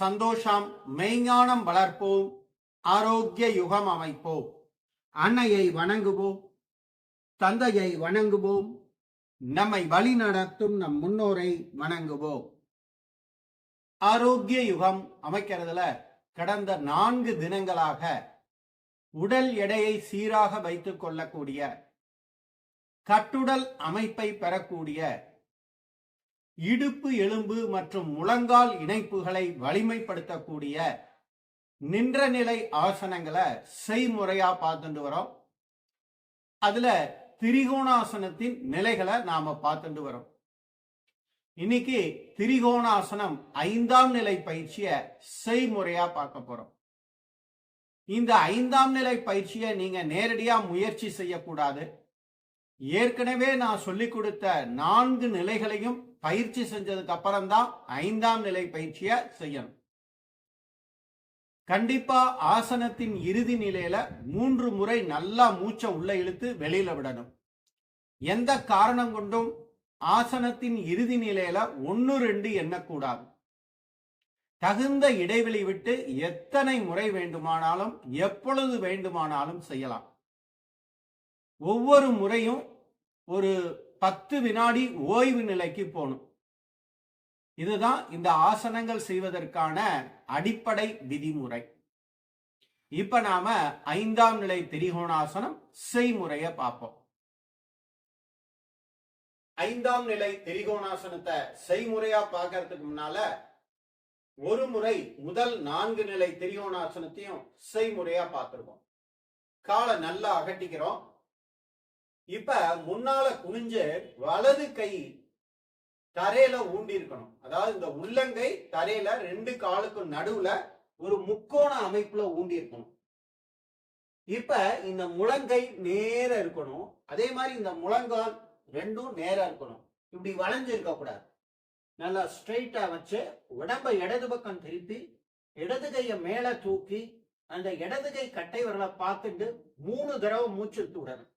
சந்தோஷம் மெய்ஞானம் வளர்ப்போம் ஆரோக்கிய யுகம் அமைப்போம். அன்னையை வணங்குவோம் தந்தையை வணங்குவோம் நம்மை வழி நடத்தும் நம் முன்னோரை வணங்குவோம். ஆரோக்கிய யுகம் அமைக்கிறதுல கடந்த நான்கு தினங்களாக உடல் எடையை சீராக வைத்துக் கொள்ளக்கூடிய கட்டுடல் அமைப்பை பெறக்கூடிய இடுப்பு எலும்பு மற்றும் முழங்கால் இணைப்புகளை வலிமைப்படுத்தக்கூடிய நின்ற நிலை ஆசனங்களை செய்முறையா பார்த்துட்டு வரோம். அதுல திரிகோணாசனத்தின் நிலைகளை நாம பார்த்துட்டு வரோம். இன்னைக்கு திரிகோணாசனம் ஐந்தாம் நிலை பயிற்சியை செய்முறையா பார்க்க போறோம். இந்த ஐந்தாம் நிலை பயிற்சியை நீங்க நேரடியா முயற்சி செய்யக்கூடாது. ஏற்கனவே நான் சொல்லிக் கொடுத்த நான்கு நிலைகளையும் பயிற்சி செஞ்சதுக்கு அப்புறம் தான் ஐந்தாம் நிலை பயிற்சியை செய்யணும். கண்டிப்பா ஆசனத்தின் இறுதி நிலையில மூன்று முறை நல்லா மூச்சை உள்ள இழுத்து வெளியில விடணும். எந்த காரணம் கொண்டும் ஆசனத்தின் இறுதி நிலையில ஒன்னு ரெண்டு எண்ணக்கூடாது. தகுந்த இடைவெளி விட்டு எத்தனை முறை வேண்டுமானாலும் எப்பொழுது வேண்டுமானாலும் செய்யலாம். ஒவ்வொரு முறையும் ஒரு பத்து வினாடி ஓய்வு நிலைக்கு போகணும். இதுதான் இந்த ஆசனங்கள் செய்வதற்கான அடிப்படை விதிமுறை. இப்ப நாம ஐந்தாம் நிலை திரிகோணாசனம் செய்முறைய பார்ப்போம். ஐந்தாம் நிலை திரிகோணாசனத்தை செய்முறையா பார்க்கறதுக்கு முன்னால ஒரு முறை முதல் நான்கு நிலை திரிகோணாசனத்தையும் செய்முறையா பார்த்திருக்கோம். காலை நல்லா அகட்டிக்கிறோம். இப்ப முன்னால குனிஞ்சு வலது கை தரையில ஊண்டி இருக்கணும் அதாவது இந்த உள்ளங்கை தரையில ரெண்டு காலுக்கும் நடுவுல ஒரு முக்கோண அமைப்புல ஊண்டி இருக்கணும் இப்ப இந்த முழங்கை நேர இருக்கணும். அதே மாதிரி இந்த முழங்கால் ரெண்டும் நேரா இருக்கணும். இப்படி வளைஞ்சு இருக்க கூடாது. நல்லா ஸ்ட்ரைட்டா வச்சு உடம்ப இடது பக்கம் திருப்பி இடது கையை மேல தூக்கி அந்த இடது கை கட்டை விரலை பார்த்துட்டு மூணு தடவை மூச்சு விட்டு விடணும்.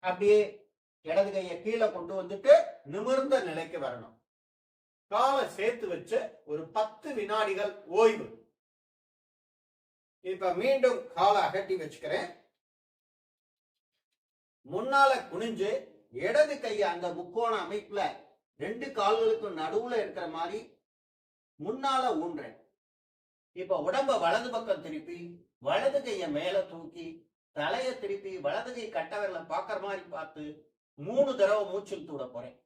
அப்படியே இடது கையை கீழே கொண்டு வந்துட்டு நிமிர்ந்த நிலைக்கு வரணும். காலை சேர்த்து வச்சு ஒரு பத்து வினாடிகள் ஓய்வு. இப்ப மீண்டும் காலை அகட்டி வச்சுக்கிறேன். முன்னால குனிஞ்சு இடது கையை அந்த முக்கோண அமைப்புல ரெண்டு கால்களுக்கும் நடுவுல இருக்கிற மாதிரி முன்னால ஊன்றேன். இப்ப உடம்ப வலது பக்கம் திருப்பி வலது கைய மேல தூக்கி தலைய திருப்பி வலது கை பாக்குற மாதிரி பார்த்து மூணு தடவை மூச்சு தூட போறேன்.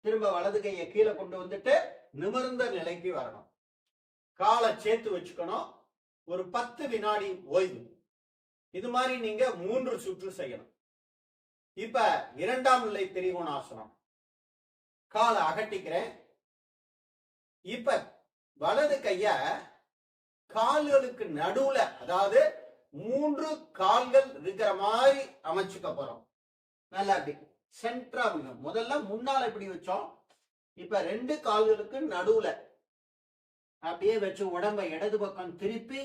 திரும்ப வலது கையை கீழே கொண்டு வந்துட்டு நிமிர்ந்த நிலைக்கு வரணும். காலை சேர்த்து வச்சுக்கணும். ஒரு பத்து வினாடி ஓய்வு. இது மாதிரி நீங்க மூன்று சுற்று செய்யணும். இப்ப இரண்டாம் நிலை திரிகோணாசனம். காலை அகட்டிக்கிறேன். இப்ப வலது கைய கால்களுக்கு நடுவுல அதாவது மூன்று கால்கள் இருக்கிற மாதிரி அமைச்சுக்க போறோம். நல்லா அப்படி சென்டரா விடணும் முதல்ல முன்னால இப்படி வச்சோம்? இப்ப ரெண்டு கால்களுக்கு நடுவுல. அப்படியே வச்சு உடம்ப இடது பக்கம் திருப்பி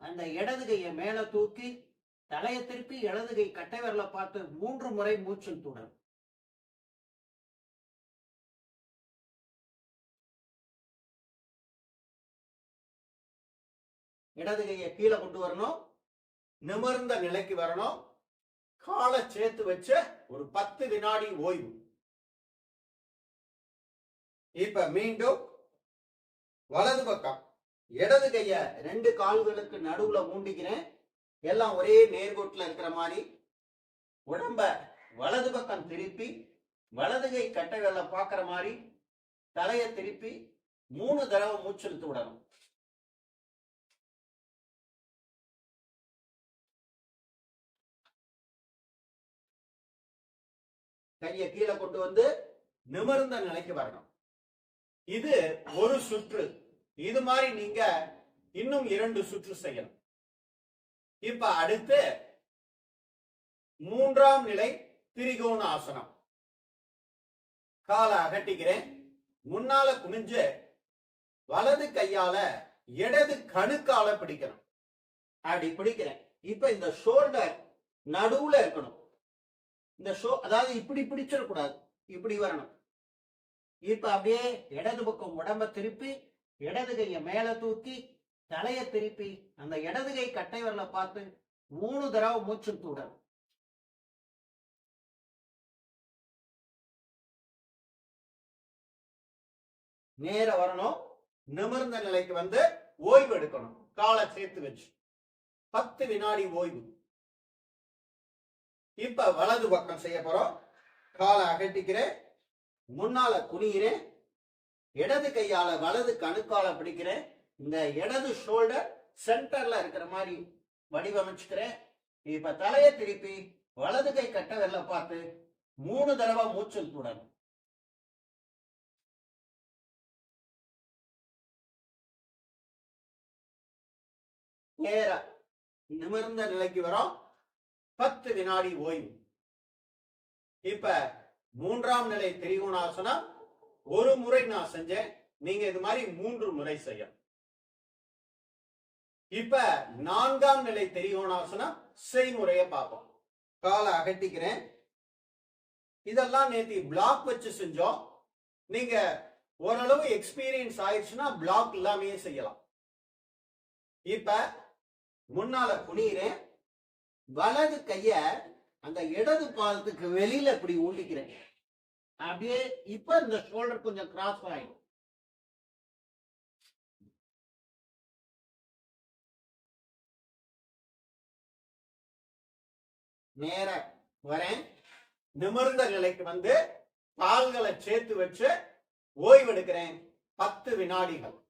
அந்த இடது கையை மேல தூக்கி தலையை திருப்பி இடது கை கட்டை விரல பார்த்து மூன்று முறை மூச்சு தூடணும் இடது கையை கீழே கொண்டு வரணும். நிமிர்ந்த நிலைக்கு வரணும். காலை சேர்த்து வச்ச ஒரு பத்து வினாடி ஓய்வு. இப்ப மீண்டும் வலது பக்கம். இடது கைய ரெண்டு கால்களுக்கு நடுவுல மூண்டிக்கிறேன் எல்லாம் ஒரே நேர்கோட்டில் இருக்கிற மாதிரி. உடம்ப வலது பக்கம் திருப்பி வலது கை கட்டைகளை பார்க்குற மாதிரி தலையை திருப்பி மூணு தடவை மூச்சுடுத்து விடணும். கையை கீழே கொண்டு வந்து நிமிர்ந்த நிலைக்கு வரணும். இது ஒரு சுற்று. இது மாதிரி நீங்க இன்னும் இரண்டு சுற்று செய்யணும். இப்ப அடுத்து மூன்றாம் நிலை திரிகோண ஆசனம். காலை அகட்டிக்கிறேன். முன்னால குனிஞ்சு வலது கையால இடது கணுக்கால பிடிக்கணும். அப்படி பிடிக்கிறேன். இப்ப இந்த ஷோல்டர் நடுவுல இருக்கணும். இந்த ஷோ அதாவது இப்படி பிடிச்சிடக்கூடாது. இப்படி வரணும். இப்ப அப்படியே இடது பக்கம் உடம்ப திருப்பி இடது கையை மேல தூக்கி தலைய திருப்பி அந்த இடது கை கட்டை வரல பார்த்து மூணு தடவை மூச்சு தூடணும் நேர வரணும். நிமிர்ந்த நிலைக்கு வந்து ஓய்வு எடுக்கணும். காலை சேர்த்து வச்சு. பத்து வினாடி ஓய்வு. இப்ப வலது பக்கம் செய்ய போறோம். காலை அகட்டிக்கிறேன் முன்னால குனிகிறேன். இடது கையால வலது கணுக்கால பிடிக்கிறேன். இந்த இடது ஷோல்டர் சென்டர்ல இருக்கிற மாதிரி வடிவமைச்சுக்கிறேன். இப்ப தலையை திருப்பி வலது கை கட்ட வெள்ள பார்த்து மூணு தடவை மூச்சல் தூடணும் நேரா நிமிர்ந்த நிலைக்கு வரோம். பத்து வினாடி ஓய்வு. இப்ப மூன்றாம் நிலை திரிகோணாசனம் ஒரு முறை நான் செஞ்சேன் நீங்க இது மாதிரி மூன்று முறை செய்யணும். இப்ப நான்காம் நிலை திரிகோணாசனம் செய்முறையை பார்ப்போம். காலை அகட்டிக்கிறேன். இதெல்லாம் நேத்தி பிளாக் வச்சு செஞ்சோம். நீங்க ஓரளவு எக்ஸ்பீரியன்ஸ் ஆயிடுச்சுன்னா பிளாக் இல்லாமையே செய்யலாம். இப்ப முன்னால குனிகிறேன் வலது கைய அந்த இடது பாதத்துக்கு வெளியில இப்படி ஊண்டிக்கிறேன். அப்படியே இப்ப இந்த ஷோல்டர் கொஞ்சம் கிராஸ் ஆயிடும். நேர வரேன். நிமிர்ந்த நிலைக்கு வந்து கால்களை சேர்த்து வச்சு ஓய்வெடுக்கிறேன். பத்து வினாடிகள்.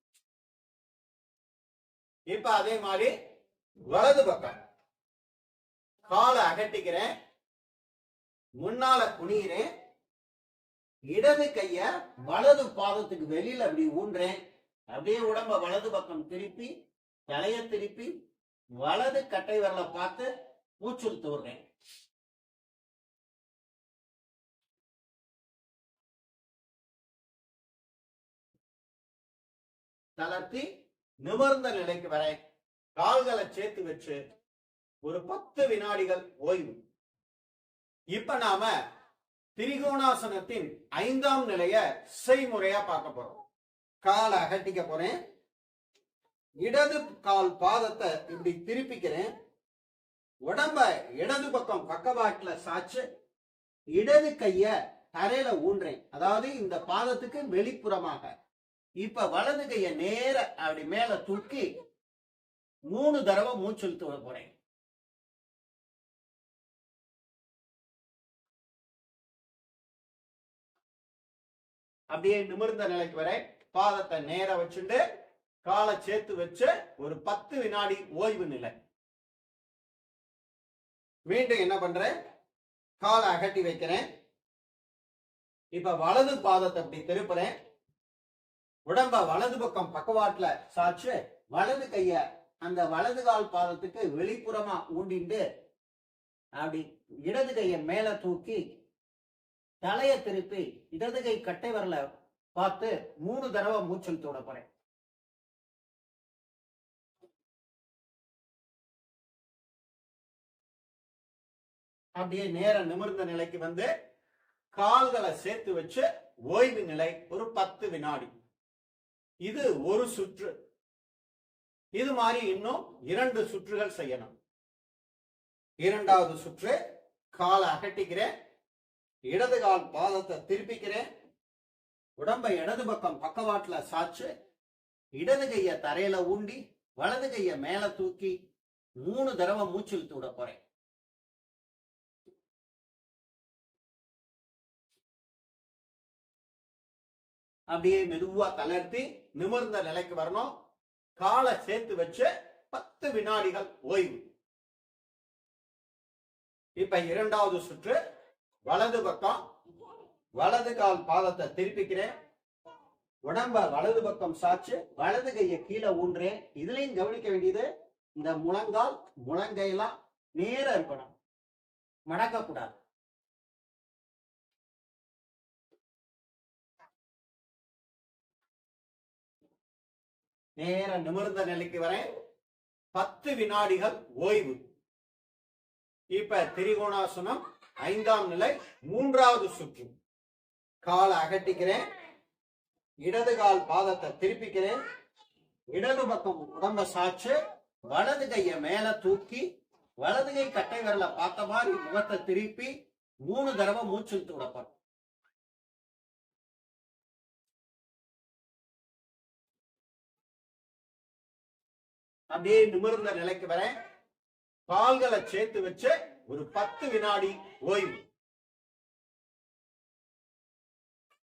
இப்ப அதே மாதிரி வலது பக்கம். காலை அகட்டிக்கிறேன். முன்னால குனிகிறேன் இடது கைய வலது பாதத்துக்கு வெளியில அப்படி ஊன்றேன். அப்படியே உடம்ப வலது பக்கம் திருப்பி தலைய திருப்பி வலது கட்டை விரல பார்த்து மூச்சுள் தூர்றேன் தளர்த்தி நிமிர்ந்த நிலைக்கு வரேன். கால்களை சேர்த்து வச்சு ஒரு பத்து வினாடிகள் ஓய்வு. இப்ப நாம திரிகோணாசனத்தின் ஐந்தாம் நிலைய செய்முறையா பார்க்க போறோம். காலை அகட்டிக்க போறேன். இடது கால் பாதத்தை இப்படி திருப்பிக்கிறேன். உடம்ப இடது பக்கம் பக்கவாட்டுல சாச்சு இடது கைய தரையில ஊன்றேன். அதாவது இந்த பாதத்துக்கு வெளிப்புறமாக. இப்ப வலது கைய நேர அப்படி மேல தூக்கி மூணு தடவை மூச்சல் போறேன். அப்படியே நிமிர்ந்த நிலைக்கு வரை பாதத்தை நேர வச்சுட்டு காலை சேர்த்து வச்சு ஒரு பத்து வினாடி ஓய்வு நிலை. மீண்டும் என்ன பண்றேன்? காலை அகட்டி வைக்கிறேன். இப்ப வலது பாதத்தை அப்படி திருப்புறேன். உடம்ப வலது பக்கம் பக்கவாட்டுல சாச்சு வலது கைய அந்த வலது கால் பாதத்துக்கு வெளிப்புறமா ஊண்டிண்டு அப்படி இடது கையை மேல தூக்கி தலைய திருப்பி இடது கை கட்டை வரல பார்த்து மூணு தடவை மூச்சல் தோட போறேன். அப்படியே நேர நிமிர்ந்த நிலைக்கு வந்து கால்களை சேர்த்து வச்சு ஓய்வு நிலை ஒரு பத்து வினாடி. இது ஒரு சுற்று. இது மாதிரி இன்னும் இரண்டு சுற்றுகள் செய்யணும். இரண்டாவது சுற்று காலை அகட்டிக்கிறேன். இடது கால் பாதத்தை திருப்பிக்கிறேன். உடம்பை இடது பக்கம் பக்கவாட்டுல சாச்சு இடது கைய தரையில ஊண்டி வலது கைய மேல தூக்கி மூணு தடவை மூச்சு இழுத்து விட போறேன். அப்படியே மெதுவா தளர்த்தி நிமிர்ந்த நிலைக்கு வரணும். காலை சேர்த்து வச்சு பத்து வினாடிகள் ஓய்வு. இப்ப இரண்டாவது சுற்று வலது பக்கம் வலது கால் பாதத்தை திருப்பிக்கிறேன். உடம்ப வலது பக்கம் சாச்சு வலது கையை கீழே ஊன்றேன். இதுலயும் கவனிக்க வேண்டியது இந்த முழங்கால் முழங்கையெல்லாம் நேர இருக்கணும். மடக்க நேர நிமிர்ந்த நிலைக்கு வரேன். பத்து வினாடிகள் ஓய்வு. இப்ப திரிகோணாசனம் ஐந்தாம் நிலை மூன்றாவது சுற்று. காலை அகட்டிக்கிறேன் இடது கால் பாதத்தை திருப்பிக்கிறேன். இடது பக்கம் உடம்ப சாச்சு வலது கைய மேல தூக்கி வலது கை கட்டை விரல பார்த்த மாதிரி முகத்தை திருப்பி மூணு தடவை மூச்சு இழுத்து விடப்படும். அப்படியே நிமிர்ந்த நிலைக்கு வரேன். கால்களை சேர்த்து வச்சு ஒரு பத்து வினாடி ஓய்வு.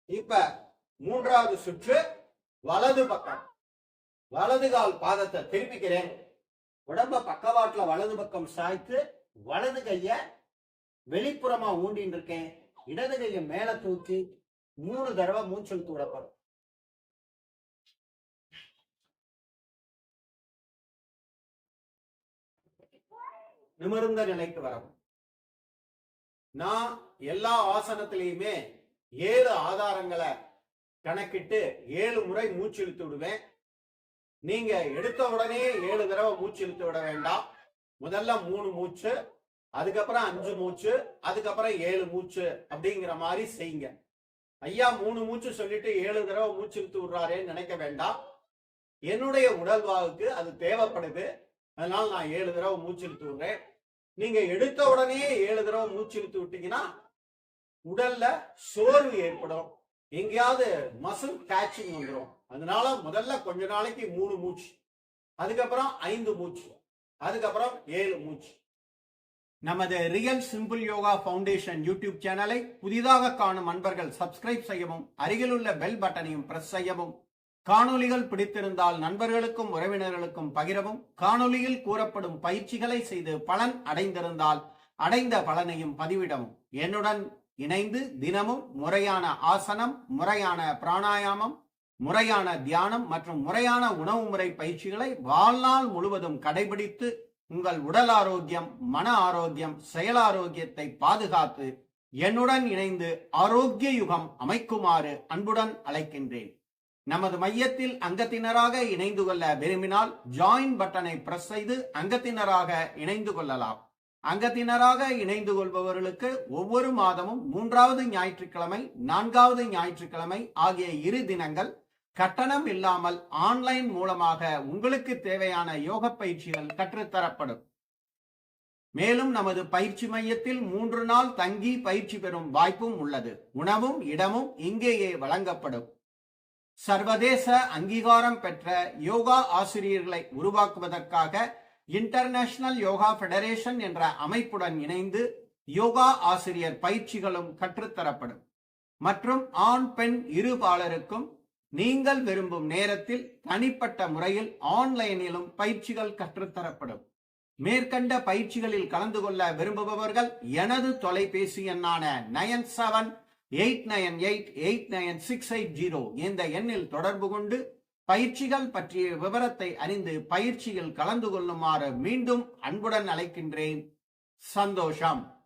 இப்ப மூன்றாவது சுற்று வலது பக்கம். வலது கால் பாதத்தை திருப்பிக்கிறேன். உடம்ப பக்கவாட்டுல வலது பக்கம் சாய்த்து வலது கைய வெளிப்புறமா ஊண்டின்னு இருக்கேன். இடது கைய மேல தூக்கி மூணு தடவை மூச்சல் தூடப்படும் நிமிர்ந்த நிலைக்கு வரவும். நான் எல்லா ஆசனத்திலையுமே ஏழு ஆதாரங்களை கணக்கிட்டு ஏழு முறை மூச்சு இழுத்து விடுவேன். நீங்க எடுத்த உடனே ஏழு தடவை மூச்சு இழுத்து விட வேண்டாம். முதல்ல மூணு மூச்சு அதுக்கப்புறம் அஞ்சு மூச்சு அதுக்கப்புறம் ஏழு மூச்சு அப்படிங்கிற மாதிரி செய்யுங்க. ஐயா மூணு மூச்சு சொல்லிட்டு ஏழு தடவை மூச்சு இழுத்து விடுறாரேன்னு நினைக்க வேண்டாம். என்னுடைய உடல்வாவுக்கு அது தேவைப்படுது. அதனால நான் ஏழு தடவை மூச்சு இழுத்து விடுறேன். நீங்க எடுத்த உடனே ஏழு தடவை மூச்சு இழுத்து விட்டீங்கன்னா உடல்ல சோர்வு ஏற்படும். எங்கேயாவது மசில் கேட்சிங் வந்துடும் அதனால முதல்ல கொஞ்ச நாளைக்கு மூணு மூச்சு அதுக்கப்புறம் ஐந்து மூச்சு அதுக்கப்புறம் ஏழு மூச்சு. நமது real simple yoga foundation YouTube சேனலை புதிதாக காணும் அன்பர்கள் சப்ஸ்கிரைப் செய்யவும் அருகிலுள்ள பெல் பட்டனையும் பிரஸ் செய்யவும். காணொளிகள் பிடித்திருந்தால் நண்பர்களுக்கும் உறவினர்களுக்கும் பகிரவும் காணொளியில் கூறப்படும் பயிற்சிகளை செய்து பலன் அடைந்திருந்தால் அடைந்த பலனையும் பதிவிடவும். என்னுடன் இணைந்து தினமும் முறையான ஆசனம் முறையான பிராணாயாமம் முறையான தியானம் மற்றும் முறையான உணவு முறை பயிற்சிகளை வாழ்நாள் முழுவதும் கடைபிடித்து உங்கள் உடல் ஆரோக்கியம் மன ஆரோக்கியம் செயல் ஆரோக்கியத்தை பாதுகாத்து என்னுடன் இணைந்து ஆரோக்கிய யுகம் அமைக்குமாறு அன்புடன் அழைக்கின்றேன். நமது மையத்தில் அங்கத்தினராக இணைந்து கொள்ள விரும்பினால் ஜாயின் பட்டனை பிரஸ் செய்து அங்கத்தினராக இணைந்து கொள்ளலாம். அங்கத்தினராக இணைந்து கொள்பவர்களுக்கு ஒவ்வொரு மாதமும் மூன்றாவது ஞாயிற்றுக்கிழமை நான்காவது ஞாயிற்றுக்கிழமை ஆகிய இரு தினங்கள் கட்டணம் இல்லாமல் ஆன்லைன் மூலமாக உங்களுக்கு தேவையான யோக பயிற்சிகள் கற்றுத்தரப்படும். மேலும் நமது பயிற்சி மையத்தில் மூன்று நாள் தங்கி பயிற்சி பெறும் வாய்ப்பும் உள்ளது. உணவும் இடமும் இங்கேயே வழங்கப்படும். சர்வதேச அங்கீகாரம் பெற்ற யோகா ஆசிரியர்களை உருவாக்குவதற்காக இன்டர்நேஷனல் யோகா ஃபெடரேஷன் என்ற அமைப்புடன் இணைந்து யோகா ஆசிரியர் பயிற்சிகளும் கற்றுத்தரப்படும். மற்றும் ஆண் பெண் இருபாலருக்கும் நீங்கள் விரும்பும் நேரத்தில் தனிப்பட்ட முறையில் ஆன்லைனிலும் பயிற்சிகள் கற்றுத்தரப்படும். மேற்கண்ட பயிற்சிகளில் கலந்து கொள்ள விரும்புபவர்கள் எனது தொலைபேசி எண்ணான nine seven eight nine eight eight nine six eight zero இந்த எண்ணில் தொடர்பு கொண்டு பயிற்சிகள் பற்றிய விவரத்தை அறிந்து பயிற்சியில் கலந்து கொள்ளுமாறு மீண்டும் அன்புடன் அழைக்கின்றேன். சந்தோஷம்.